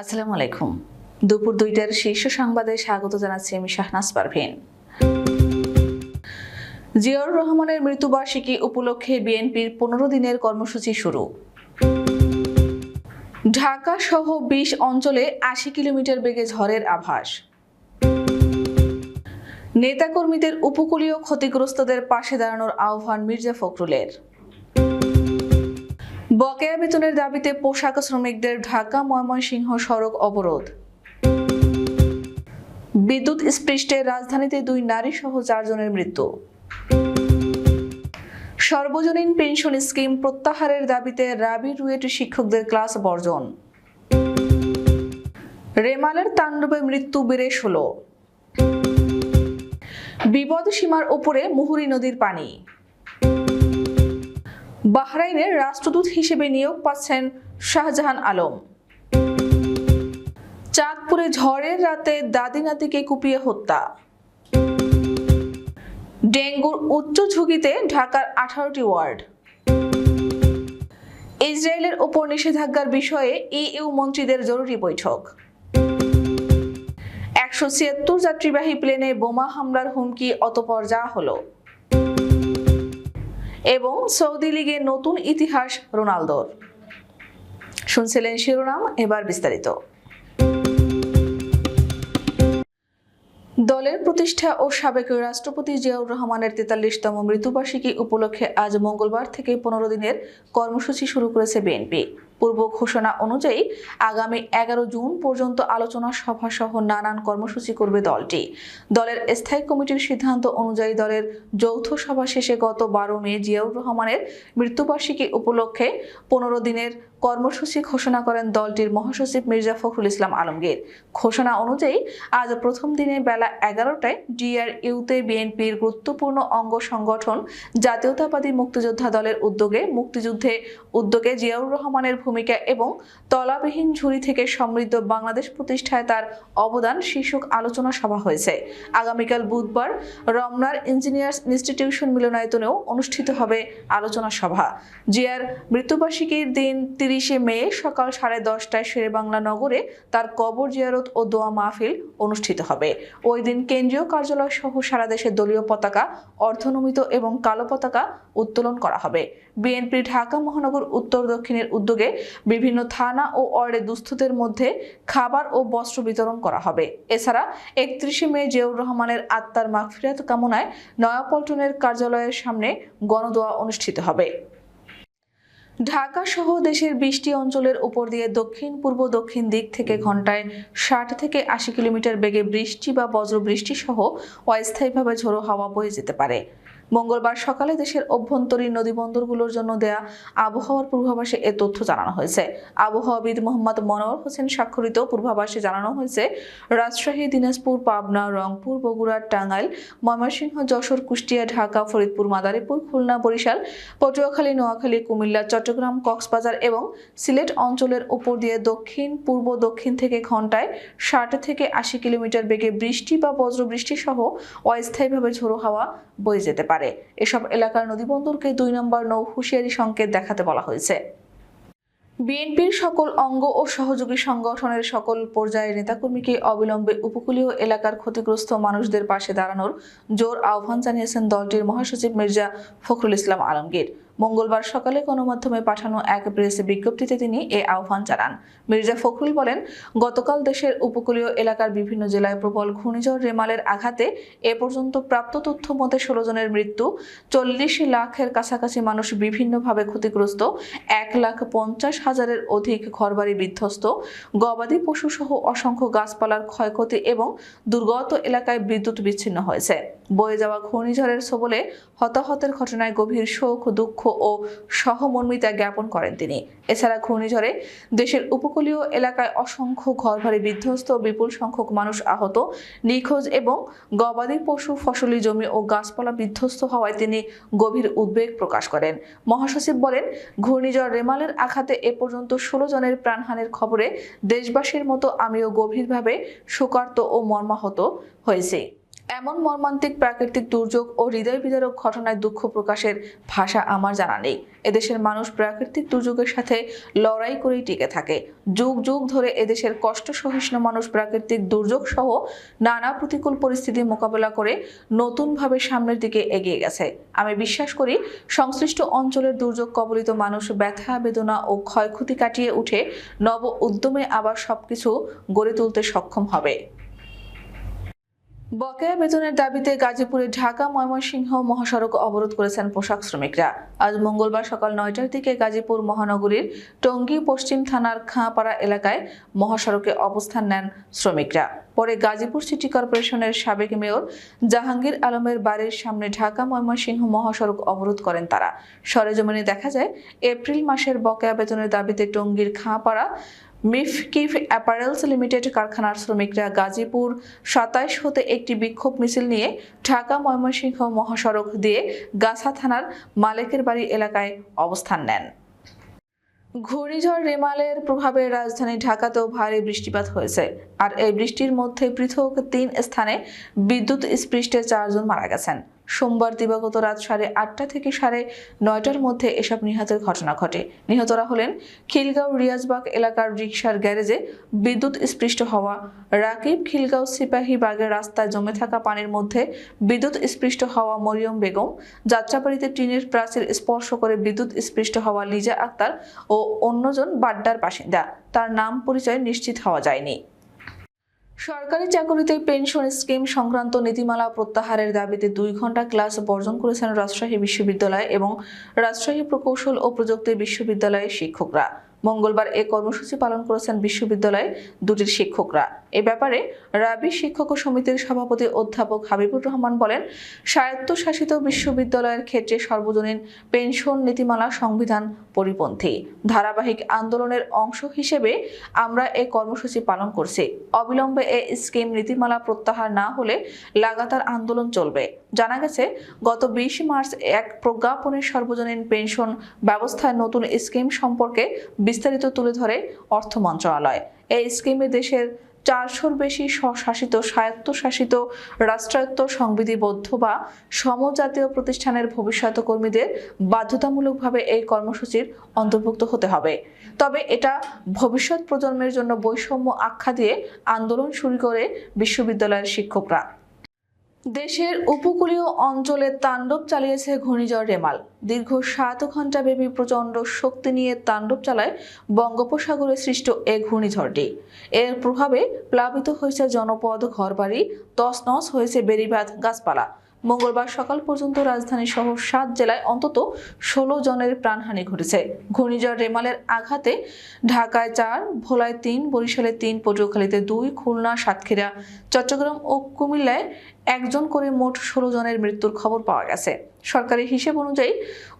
আসসালামু আলাইকুম। দুপুর দুইটার শীর্ষ সংবাদে স্বাগত জানাচ্ছি আমি শাহনাজ পারভিন। জিয়াউর রহমানের মৃত্যুবার্ষিকী উপলক্ষে বিএনপির পনেরো দিনের কর্মসূচি শুরু। ঢাকা সহ বিশ অঞ্চলে আশি কিলোমিটার বেগে ঝড়ের আভাস। নেতাকর্মীদের উপকূলীয় ক্ষতিগ্রস্তদের পাশে দাঁড়ানোর আহ্বান মির্জা ফখরুলের। বকেয়া বেতনের দাবিতে পোশাক শ্রমিকদের ঢাকা ময়মনসিংহ সড়ক অবরোধ। বিদ্যুৎ স্পৃষ্টে রাজধানীতে দুই নারী সহ চারজনের মৃত্যু। সর্বজনীন পেনশন স্কিম প্রত্যাহারের দাবিতে রাবি রুয়েট শিক্ষকদের ক্লাস বর্জন। রেমালের তাণ্ডবে মৃত্যু বেড়ে ষোলো। বিপদ সীমার উপরে মুহুরী নদীর পানি। বাহরাইনের রাষ্ট্রদূত হিসেবে নিয়োগ পাচ্ছেন শাহজাহান আলম। চাঁদপুরে ঝড়ের রাতে দাদি নাতিকে কুপিয়ে হত্যা। ডেঙ্গুর উচ্চ ঝুঁকিতে ঢাকার আঠারোটি ওয়ার্ড। ইসরায়েলের ওপর নিষেধাজ্ঞার বিষয়ে ইইউ মন্ত্রীদের জরুরি বৈঠক। একশো ছিয়াত্তর যাত্রীবাহী প্লেনে বোমা হামলার হুমকি, অতপর যা হলো। এবং সৌদি লীগের নতুন ইতিহাস রোনালদোর। শুনছিলেন শিরোনাম, এবার বিস্তারিত। দলের প্রতিষ্ঠা ও সাবেক রাষ্ট্রপতি জিয়াউর রহমানের তেতাল্লিশতম মৃত্যুবার্ষিকী উপলক্ষে আজ মঙ্গলবার থেকে পনেরো দিনের কর্মসূচি শুরু করেছে বিএনপি। পূর্ব ঘোষণা অনুযায়ী আগামী এগারো জুন পর্যন্ত আলোচনা সভা সহ নানান কর্মসূচি করবে দলটি। দলের স্থায়ী কমিটির সিদ্ধান্ত অনুযায়ী দলের যৌথ সভা শেষে গত বারো মে জিয়াউর রহমানের মৃত্যুবার্ষিকী উপলক্ষে পনেরো দিনের কর্মসূচি ঘোষণা করেন দলটির মহাসচিব মির্জা ফখরুল ইসলাম আলমগীর। ঘোষণা অনুযায়ী আজ প্রথম দিনে বেলা এগারোটায় ডিআরইউতে বিএনপির গুরুত্বপূর্ণ অঙ্গ সংগঠন জাতীয়তাবাদী মুক্তিযোদ্ধা দলের উদ্যোগে মুক্তিযুদ্ধে উদ্যোগে জিয়াউর রহমানের ভূমিকা এবং তলাবিহীন ঝুড়ি থেকে সমৃদ্ধ বাংলাদেশ প্রতিষ্ঠায় তার অবদান শীর্ষক আলোচনা সভা হয়েছে। আগামীকাল বুধবার রমনার ইঞ্জিনিয়ার্স ইনস্টিটিউশন মিলনায়তনেও অনুষ্ঠিত হবে আলোচনা সভা। জিয়ার মৃত্যুবার্ষিকীর দিন তিরিশে মে সকাল সাড়ে দশটায় শেরেবাংলা নগরে তার কবর জিয়ারত ও দোয়া মাহফিল অনুষ্ঠিত হবে। ওই দিন কেন্দ্রীয় কার্যালয় সহ সারা দেশে দলীয় পতাকা, অর্ধনমিত এবং কালো পতাকা উত্তোলন করা হবে। বিএনপি ঢাকা মহানগর উত্তর দক্ষিণের উদ্যোগে বিভিন্ন থানা ও ওয়ার্ডে দুস্থদের মধ্যে খাবার ও বস্ত্র বিতরণ করা হবে। এছাড়া একত্রিশে মে জিয়াউর রহমানের আত্মার মাগফিরাত কামনায় নয়াপল্টনের কার্যালয়ের সামনে গণদোয়া অনুষ্ঠিত হবে। ঢাকা সহ দেশের বৃষ্টি অঞ্চলের উপর দিয়ে দক্ষিণ, পূর্ব, দক্ষিণ দিক থেকে ঘন্টায় ষাট থেকে আশি কিলোমিটার বেগে বৃষ্টি বা বজ্রবৃষ্টি সহ অস্থায়ীভাবে ঝোড়ো হাওয়া বয়ে যেতে পারে। মঙ্গলবার সকালে দেশের অভ্যন্তরীণ নদীবন্দরগুলোর জন্য দেয়া আবহাওয়ার পূর্বাভাসে এ তথ্য জানানো হয়েছে। আবহাওয়াবিদ মোহাম্মদ মনোয়ার হোসেন স্বাক্ষরিত পূর্বাভাসে জানানো হয়েছে, রাজশাহী, দিনাজপুর, পাবনা, রংপুর, বগুড়া, টাঙ্গাইল, ময়মনসিংহ, যশোর, কুষ্টিয়া, ঢাকা, ফরিদপুর, মাদারীপুর, খুলনা, বরিশাল, পটুয়াখালী, নোয়াখালী, কুমিল্লা, চট্টগ্রাম, কক্সবাজার এবং সিলেট অঞ্চলের উপর দিয়ে দক্ষিণ, পূর্ব, দক্ষিণ থেকে ঘন্টায় ষাট থেকে আশি কিলোমিটার বেগে বৃষ্টি বা বজ্রবৃষ্টি সহ অস্থায়ীভাবে ঝোড়ো হাওয়া বয়ে যেতে পারে। এসব এলাকার নদীবন্দরকে দুই নম্বর নৌ হুঁশিয়ারি সংকেত দেখাতে বলা হয়েছে। বিএনপির সকল অঙ্গ ও সহযোগী সংগঠনের সকল পর্যায়ের নেতাকর্মীকে অবিলম্বে উপকূলীয় এলাকার ক্ষতিগ্রস্ত মানুষদের পাশে দাঁড়ানোর জোর আহ্বান জানিয়েছেন দলটির মহাসচিব মির্জা ফখরুল ইসলাম আলমগীর। মঙ্গলবার সকালে গণমাধ্যমে পাঠানো এক প্রেস বিজ্ঞপ্তিতে তিনি এ আহ্বান জানান। মির্জা ফখরুল বলেন, গতকাল দেশের উপকূলীয় এলাকার বিভিন্ন জেলায় প্রবল ঘূর্ণিঝড়, রেমালের আঘাতে এ পর্যন্ত প্রাপ্ত তথ্য মতে ষোলো জনের মৃত্যু, চল্লিশ লাখের কাছাকাছি মানুষ বিভিন্নভাবে ক্ষতিগ্রস্ত, এক লাখ পঞ্চাশ হাজারের অধিক ঘরবাড়ি বিধ্বস্ত, গবাদি পশু সহ অসংখ্য গাছপালার ক্ষয়ক্ষতি এবং দুর্গত এলাকায় বিদ্যুৎ বিচ্ছিন্ন হয়েছে। বয়ে যাওয়া ঘূর্ণিঝড়ের সবলে হতাহতের ঘটনায় গভীর শোক, দুঃখ ও সহমর্মিতা জ্ঞাপন করেন তিনি। এছাড়া ঘূর্ণিঝড়ে দেশের উপকূলীয় এলাকায় অসংখ্য ঘরবাড়ি বিধ্বস্ত, বিপুল সংখ্যক মানুষ আহত, নিখোঁজ এবং গবাদি পশু ফসলি জমি ও গাছপালা বিধ্বস্ত হওয়ায় তিনি গভীর উদ্বেগ প্রকাশ করেন। মহাসচিব বলেন, ঘূর্ণিঝড় রেমালের আঘাতে এ পর্যন্ত ষোলো জনের প্রাণহানির খবরে দেশবাসীর মতো আমিও গভীরভাবে শোকার্ত ও মর্মাহত হয়েছি। এমন মর্মান্তিক প্রাকৃতিক দুর্যোগ ও হৃদয় বিদারক ঘটনায় দুঃখ প্রকাশের ভাষা আমার জানা নেই। এদেশের মানুষ প্রাকৃতিক দুর্যোগের সাথে লড়াই করেই টিকে থাকে। যুগ যুগ ধরে এদেশের কষ্ট সহিষ্ণু মানুষ প্রাকৃতিক দুর্যোগ সহ নানা প্রতিকূল পরিস্থিতি মোকাবেলা করে নতুনভাবে সামনের দিকে এগিয়ে গেছে। আমি বিশ্বাস করি, সংশ্লিষ্ট অঞ্চলের দুর্যোগ কবলিত মানুষ ব্যথা, বেদনা ও ক্ষয়ক্ষতি কাটিয়ে উঠে নব উদ্যমে আবার সবকিছু গড়ে তুলতে সক্ষম হবে। বকেয়া বেতনের দাবিতে গাজীপুরে ঢাকা ময়মনসিংহ মহাসড়ক অবরোধ করেছেন পোশাক শ্রমিকরা। আজ মঙ্গলবার সকাল নয়টার দিকে গাজীপুর মহানগরীর টঙ্গী পশ্চিম থানার খাঁপাড়া এলাকায় মহাসড়কে অবস্থান নেন শ্রমিকরা। পরে গাজীপুর সিটি কর্পোরেশনের সাবেক মেয়র জাহাঙ্গীর আলমের বাড়ির সামনে ঢাকা ময়মনসিংহ মহাসড়ক অবরোধ করেন তারা। সরেজমিনে দেখা যায়, এপ্রিল মাসের বকেয়া বেতনের দাবিতে টঙ্গীর খাঁপাড়া মিফকিফ অ্যাপারেলস লিমিটেড কারখানার শ্রমিকরা গাজীপুর সাতাইশ হতে একটি বিক্ষোভ মিছিল নিয়ে ঢাকা ময়মনসিংহ মহাসড়ক দিয়ে গাছা থানার মালেকের বাড়ি এলাকায় অবস্থান নেন। ঘূর্ণিঝড় রেমালের প্রভাবে রাজধানী ঢাকাতেও ভারী বৃষ্টিপাত হয়েছে। আর এই বৃষ্টির মধ্যে পৃথক তিন স্থানে বিদ্যুৎ স্পৃষ্টে চারজন মারা গেছেন। সোমবার দিবাগত রাত সাড়ে আটটা থেকে সাড়ে নয়টার মধ্যে এসব নিহতের ঘটনা ঘটে। নিহতরা হলেন খিলগাঁও রিয়াজবাগ এলাকার রিকশার গ্যারেজে বিদ্যুৎ স্পৃষ্ট হওয়া, রাকিব খিলগাঁও সিপাহী বাগের রাস্তায় জমে থাকা পানির মধ্যে বিদ্যুৎ স্পৃষ্ট হওয়া মরিয়ম বেগম, যাত্রাবাড়িতে টিনের প্রাচীর স্পর্শ করে বিদ্যুৎ স্পৃষ্ট হওয়া লিজা আক্তার ও অন্যজন বাড্ডার বাসিন্দা। তার নাম পরিচয় নিশ্চিত হওয়া যায়নি। সরকারি চাকরিতে পেনশন স্কিম সংক্রান্ত নীতিমালা প্রত্যাহারের দাবিতে দুই ঘণ্টা ক্লাস বর্জন করেছেন রাজশাহী বিশ্ববিদ্যালয় এবং রাজশাহী প্রকৌশল ও প্রযুক্তি বিশ্ববিদ্যালয়ের শিক্ষকরা। মঙ্গলবার এ কর্মসূচি পালন করেছেন বিশ্ববিদ্যালয়ে দুটির শিক্ষকরা। এ ব্যাপারে রাবি শিক্ষক সমিতির সভাপতি অধ্যাপক হাবিবুর রহমান বলেন, স্বায়ত্তশাসিত বিশ্ববিদ্যালয়ের ক্ষেত্রে সর্বজনীন পেনশন নীতিমালা সংবিধান পরিপন্থী। ধারাবাহিক আন্দোলনের অংশ হিসেবে আমরা এ কর্মসূচি পালন করছি। অবিলম্বে এ স্কিম নীতিমালা প্রত্যাহার না হলে লাগাতার আন্দোলন চলবে। জানা গেছে, গত বিশ মার্চ এক প্রজ্ঞাপনে সর্বজনীন পেনশন ব্যবস্থায় নতুন স্কিম সম্পর্কে বিস্তারিত তুলে ধরে অর্থ মন্ত্রণালয়। এই স্কিমে দেশের চারশোর বেশি স্বশাসিত, স্বায়ত্তশাসিত, রাষ্ট্রায়ত্ত সংবিধিবদ্ধ বা সমজাতীয় প্রতিষ্ঠানের ভবিষ্যৎ কর্মীদের বাধ্যতামূলকভাবে এই কর্মসূচির অন্তর্ভুক্ত হতে হবে। তবে এটা ভবিষ্যৎ প্রজন্মের জন্য বৈষম্য আখ্যা দিয়ে আন্দোলন শুরু করে বিশ্ববিদ্যালয়ের শিক্ষকরা। দেশের উপকূলীয় অঞ্চলে তাণ্ডব চালিয়েছে ঘূর্ণিঝড় রেমাল। দীর্ঘ সাত ঘণ্টা ব্যাপী প্রচণ্ড শক্তি নিয়ে তাণ্ডব চালায় বঙ্গোপসাগরে সৃষ্ট এ ঘূর্ণিঝড়টি। এর প্রভাবে প্লাবিত হয়েছে জনপদ, ঘরবাড়ি, তছনছ হয়েছে বেড়িবাঁধ, গাছপালা। মঙ্গলবার সকাল পর্যন্ত রাজধানী সহ সাত জেলায় অন্তত ষোলো জনের প্রাণহানি ঘটেছে। ঘূর্ণিঝড় রেমালের আঘাতে ঢাকায় চার, ভোলায় তিন, বরিশালে তিন, পটুয়াখালীতে দুই, খুলনা, সাতক্ষীরা, চট্টগ্রাম ও কুমিল্লায় একজন করে মোট ষোলো জনের মৃত্যুর খবর পাওয়া গেছে। সরকারি হিসেব অনুযায়ী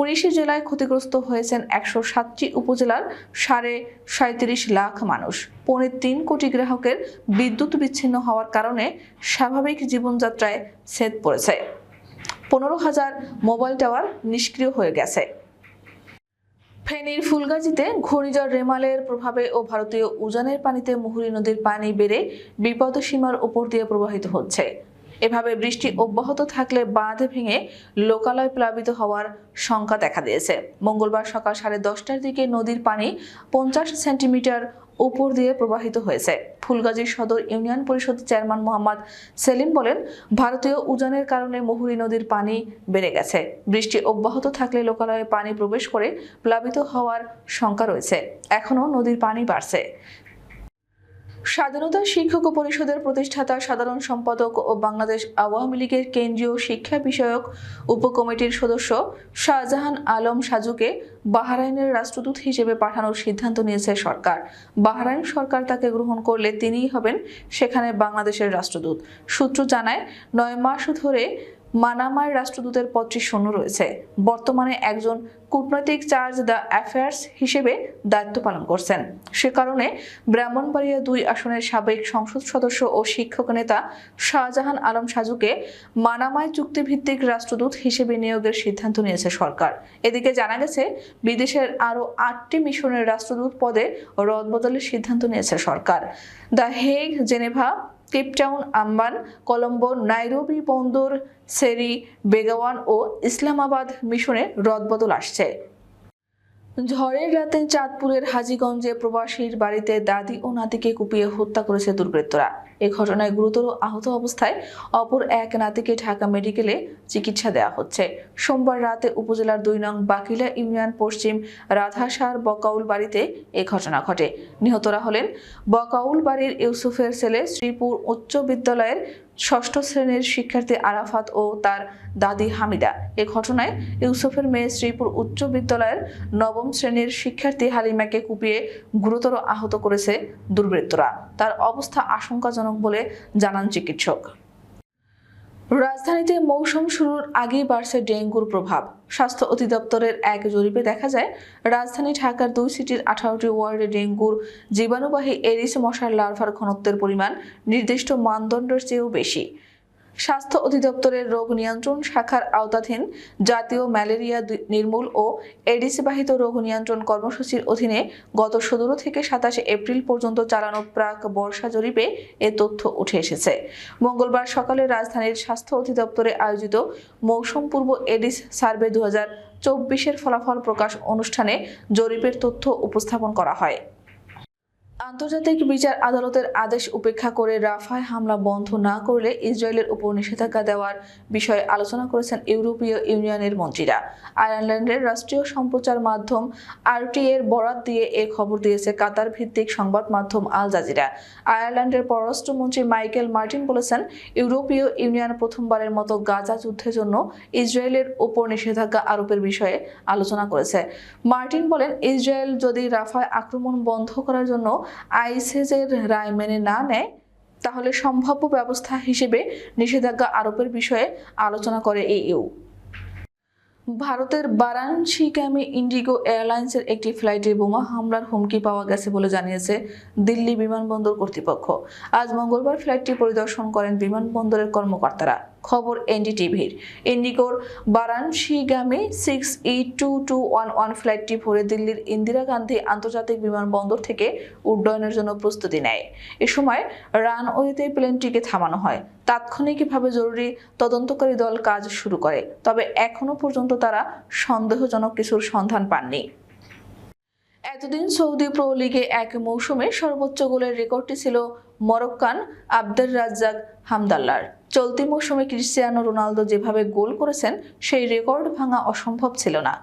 উনিশে জেলায় ক্ষতিগ্রস্ত হয়েছেন একশো সাতটি উপজেলার সাড়ে সাঁত্রিশ লাখ মানুষ। পৌনে তিন কোটি গ্রাহকের বিদ্যুৎ বিচ্ছিন্ন হওয়ার কারণে স্বাভাবিক জীবনযাত্রায় ছেদ পড়েছে। পনেরো হাজার মোবাইল টাওয়ার নিষ্ক্রিয় হয়ে গেছে। ফেনীর ফুলগাজীতে ঘূর্ণিঝড় রেমালের প্রভাবে ও ভারতীয় উজানের পানিতে মুহুরী নদীর পানি বেড়ে বিপদসীমার উপর দিয়ে প্রবাহিত হচ্ছে। এভাবে বৃষ্টি অব্যাহত থাকলে বাঁধ ভেঙে লোকালয় প্লাবিত হওয়ার শঙ্কা দেখা দিয়েছে। মঙ্গলবার সকাল সাড়ে দশটার দিকে নদীর পানি পঞ্চাশ সেন্টিমিটার উপর দিয়ে প্রবাহিত হয়েছে। ফুলগাজী সদর ইউনিয়ন পরিষদ চেয়ারম্যান মোহাম্মদ সেলিম বলেন, ভারতীয় উজানের কারণে মুহুরী নদীর পানি বেড়ে গেছে। বৃষ্টি অব্যাহত থাকলে লোকালয়ে পানি প্রবেশ করে প্লাবিত হওয়ার শঙ্কা রয়েছে। এখনও নদীর পানি বাড়ছে। স্বাধীনতা শিক্ষক পরিষদের প্রতিষ্ঠাতা, সাধারণ সম্পাদক ও বাংলাদেশ আওয়ামী লীগের কেন্দ্রীয় শিক্ষা বিষয়ক উপকমিটির সদস্য শাহজাহান আলম সাজুকে বাহরাইনের রাষ্ট্রদূত হিসেবে পাঠানোর সিদ্ধান্ত নিয়েছে সরকার। বাহরাইন সরকার তাকে গ্রহণ করলে তিনিই হবেন সেখানে বাংলাদেশের রাষ্ট্রদূত। সূত্র জানায়, নয় মাস ধরে মানামার রাষ্ট্রদূতের পদটি শূন্য রয়েছে। বর্তমানে একজন কূটনৈতিক চার্জ দ্য অ্যাফেয়ার্স হিসেবে দায়িত্ব পালন করছেন। সে কারণে ব্রাহ্মণবাড়িয়া দুই আসনের সাবেক সংসদ সদস্য ও শিক্ষক নেতা শাহজাহান আলম সাজুকে মানামায় চুক্তিভিত্তিক রাষ্ট্রদূত হিসেবে নিয়োগের সিদ্ধান্ত নিয়েছে সরকার। এদিকে জানা গেছে, বিদেশের আরও আটটি মিশনের রাষ্ট্রদূত পদে রদবদলের সিদ্ধান্ত নিয়েছে সরকার। The Hague Geneva Cape Town, আম্বান, Colombo, Nairobi Bandar, Seri, Begawan ও ইসলামাবাদ মিশনে রদবদল আসছে। ঝড়ের রাতে চাঁদপুরের হাজীগঞ্জে প্রবাসীর বাড়িতে দাদি ও নাতিকে কুপিয়ে হত্যা করেছে দুর্বৃত্তরা। এ ঘটনায় গুরুতর আহত অবস্থায় অপর এক নাতিকে ঢাকা মেডিকেলে চিকিৎসা দেওয়া হচ্ছে। সোমবার রাতে উপজেলার দুই নং বাকিলা ইউনিয়ন পশ্চিম রাধাসার বকাউল বাড়িতে এ ঘটনা ঘটে। নিহতরা হলেন বকাউল বাড়ির ইউসুফের ছেলে শ্রীপুর উচ্চ বিদ্যালয়ের ষষ্ঠ শ্রেণির শিক্ষার্থী আরাফাত ও তার দাদি হামিদা। এ ঘটনায় ইউসুফের মেয়ে শ্রীপুর উচ্চ বিদ্যালয়ের নবম শ্রেণির শিক্ষার্থী হালিমাকে কুপিয়ে গুরুতর আহত করেছে দুর্বৃত্তরা। তার অবস্থা আশঙ্কাজনক বলে জানান চিকিৎসক। রাজধানীতে মৌসুম শুরুর আগেই বাড়ছে ডেঙ্গুর প্রভাব। স্বাস্থ্য অধিদপ্তরের এক জরিপে দেখা যায়, রাজধানী ঢাকার দুই সিটির আঠারোটি ওয়ার্ডে ডেঙ্গুর জীবাণুবাহী এরিস মশার লার্ভার ঘনত্বের পরিমাণ নির্দিষ্ট মানদণ্ডের চেয়েও বেশি। স্বাস্থ্য অধিদপ্তরের রোগ নিয়ন্ত্রণ শাখার আওতাধীন জাতীয় ম্যালেরিয়া নির্মূল ও এডিস বাহিত রোগ নিয়ন্ত্রণ কর্মসূচির অধীনে গত সতেরো থেকে সাতাশে এপ্রিল পর্যন্ত চালানো প্রাক বর্ষা জরিপে এ তথ্য উঠে এসেছে। মঙ্গলবার সকালে রাজধানীর স্বাস্থ্য অধিদপ্তরে আয়োজিত মৌসুম পূর্ব এডিস সার্ভে দু চব্বিশের ফলাফল প্রকাশ অনুষ্ঠানে জরিপের তথ্য উপস্থাপন করা হয়। আন্তর্জাতিক বিচার আদালতের আদেশ উপেক্ষা করে রাফায় হামলা বন্ধ না করলে ইসরায়েলের উপর নিষেধাজ্ঞা দেওয়ার বিষয়ে আলোচনা করেছেন ইউরোপীয় ইউনিয়নের মন্ত্রীরা। আয়ারল্যান্ডের রাষ্ট্রীয় সম্প্রচার মাধ্যম আরটি এর বরাত দিয়ে এ খবর দিয়েছে কাতার ভিত্তিক সংবাদ মাধ্যম আল জাজিরা। আয়ারল্যান্ডের পররাষ্ট্রমন্ত্রী মাইকেল মার্টিন বলেছেন, ইউরোপীয় ইউনিয়ন প্রথমবারের মতো গাজা যুদ্ধের জন্য ইসরায়েলের উপর নিষেধাজ্ঞা আরোপের বিষয়ে আলোচনা করেছে। মার্টিন বলেন, ইসরায়েল যদি রাফায় আক্রমণ বন্ধ করার জন্য আইসিজের রায় মেনে না নেয়, তাহলে সম্ভাব্য ব্যবস্থা হিসেবে নিষেধাজ্ঞা আরোপের বিষয়ে আলোচনা করে ইইউ ভারতের বারাণসী বারাণসীগামী ইন্ডিগো এয়ারলাইন্সের একটি ফ্লাইটে বোমা হামলার হুমকি পাওয়া গেছে বলে জানিয়েছে দিল্লি বিমানবন্দর কর্তৃপক্ষ। আজ মঙ্গলবার ফ্লাইটটি পরিদর্শন করেন বিমানবন্দরের কর্মকর্তারা। খবর এনডিটিভির। ইন্ডিগোর বারাণসীগামী six E two two one one ফ্লাইটটি ভোরে দিল্লির ইন্দিরা গান্ধী আন্তর্জাতিক বিমানবন্দর থেকে উড্ডয়নের জন্য প্রস্তুতি নেয়। এ সময় রানওয়েতে প্লেনটিকে থামানো হয়। তাৎক্ষণিকভাবে জরুরি তদন্তকারী দল কাজ শুরু করে, তবে এখনও পর্যন্ত তারা সন্দেহজনক কিছুর সন্ধান পাননি। এতদিন সৌদি প্রো লিগে এক মৌসুমে সর্বোচ্চ গোলের রেকর্ডটি ছিল মরক্কান আব্দুর রাজ্জাক হামদাল্লার। চলতি মৌসুমে ক্রিস্টিয়ানো রোনালদো যেভাবে গোল করেছেন, সেই রেকর্ড ভাঙা অসম্ভব ছিল না।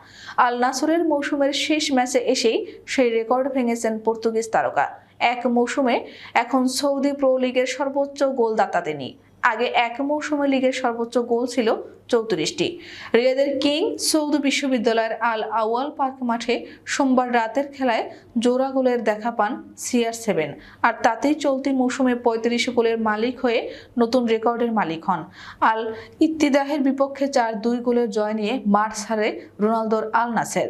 আল নাসরের মৌসুমের শেষ ম্যাচে এসেই সেই রেকর্ড ভেঙেছেন পর্তুগিজ তারকা। এক মৌসুমে এখন সৌদি প্রো লিগের সর্বোচ্চ গোলদাতা তিনি আগে এক মৌসুমে লিগের সর্বোচ্চ গোল ছিল চৌত্রিশটি। রিয়াদের কিং সৌদি বিশ্ববিদ্যালয়ের আল আওয়াল পার্ক মাঠে সোমবার রাতের খেলায় জোড়া গোলের দেখা পান সিআর সেভেন, আর তাতেই চলতি মৌসুমে পঁয়ত্রিশ গোলের মালিক হয়ে নতুন রেকর্ডের মালিক হন। আল ইত্তিদাহের বিপক্ষে চার দুই গোলের জয় নিয়ে মাঠ ছাড়ে রোনালদোর আল নাসের।